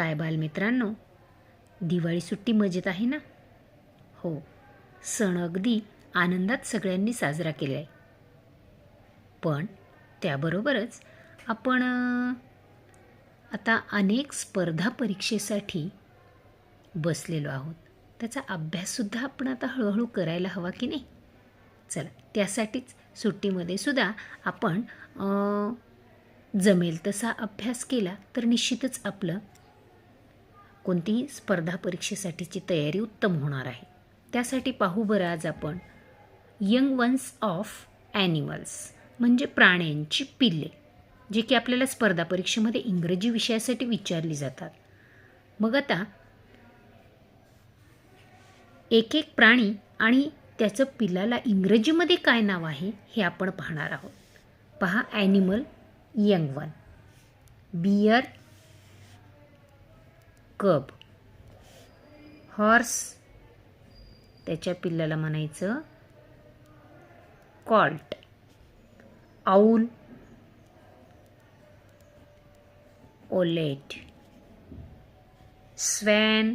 काय बालमित्रांनो? दिवाळी सुट्टी मजेत आहे ना? हो सण अगदी आनंदात सगळ्यांनी साजरा केला आहे पण त्याबरोबरच आपण आता अनेक स्पर्धा परीक्षेसाठी बसलेलो आहोत. त्याचा अभ्याससुद्धा आपण आता हळूहळू करायला हवा की नाही? चला त्यासाठीच सुट्टीमध्ये सुद्धा आपण जमेल तसा अभ्यास केला तर निश्चितच आपलं कोणतीही स्पर्धा परीक्षेसाठीची तयारी उत्तम होणार आहे. त्यासाठी पाहू बरं आज आपण यंग वन्स ऑफ ॲनिमल्स म्हणजे प्राण्यांची पिल्ले जे की आपल्याला स्पर्धा परीक्षेमध्ये इंग्रजी विषयासाठी विचारली जातात. मग आता एक एक प्राणी आणि त्याचं पिलाला इंग्रजीमध्ये काय नाव आहे हे आपण पाहणार आहोत. पहा animal young one. Bear cub horse. त्याच्या पिल्लाला म्हणायचं colt. Owl. Owlet. Swan.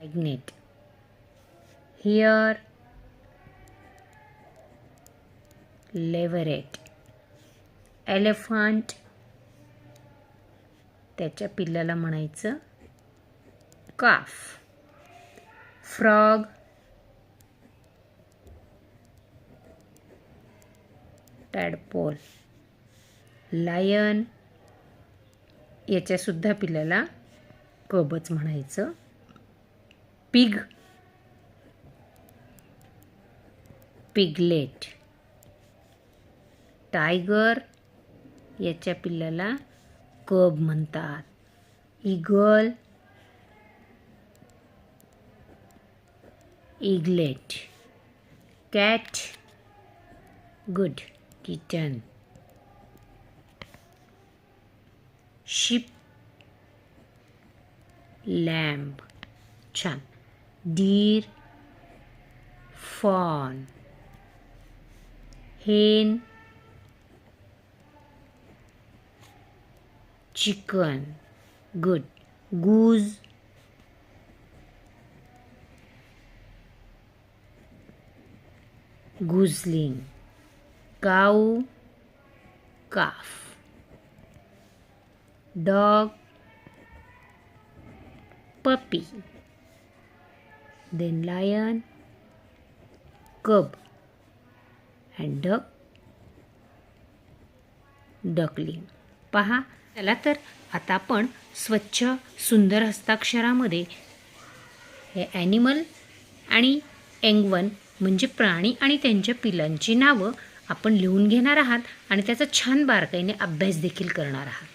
Cygnet. Hare. Leveret elephant. त्याच्या पिल्लाला म्हणायचं काफ. फ्रॉग. टॅडपोल लायन याच्यासुद्धा पिल्लाला कबच म्हणायचं. पिग पिगलेट टायगर याच्या पिल्लाला कब म्हणतात. Eagle eaglet cat good kitten sheep lamb छान. Deer fawn hen chicken. Good. Goose. Gooseling. cow. Calf. Dog. Puppy. Then lion. Cub. And duck. Duckling. पहा. चला तर आता आपण स्वच्छ सुंदर हस्ताक्षरामध्ये हे ॲनिमल आणि एंगवन म्हणजे प्राणी आणि त्यांच्या पिलांची नावं आपण लिहून घेणार आहात आणि त्याचा छान बारकाईने अभ्यास देखील करणार आहात.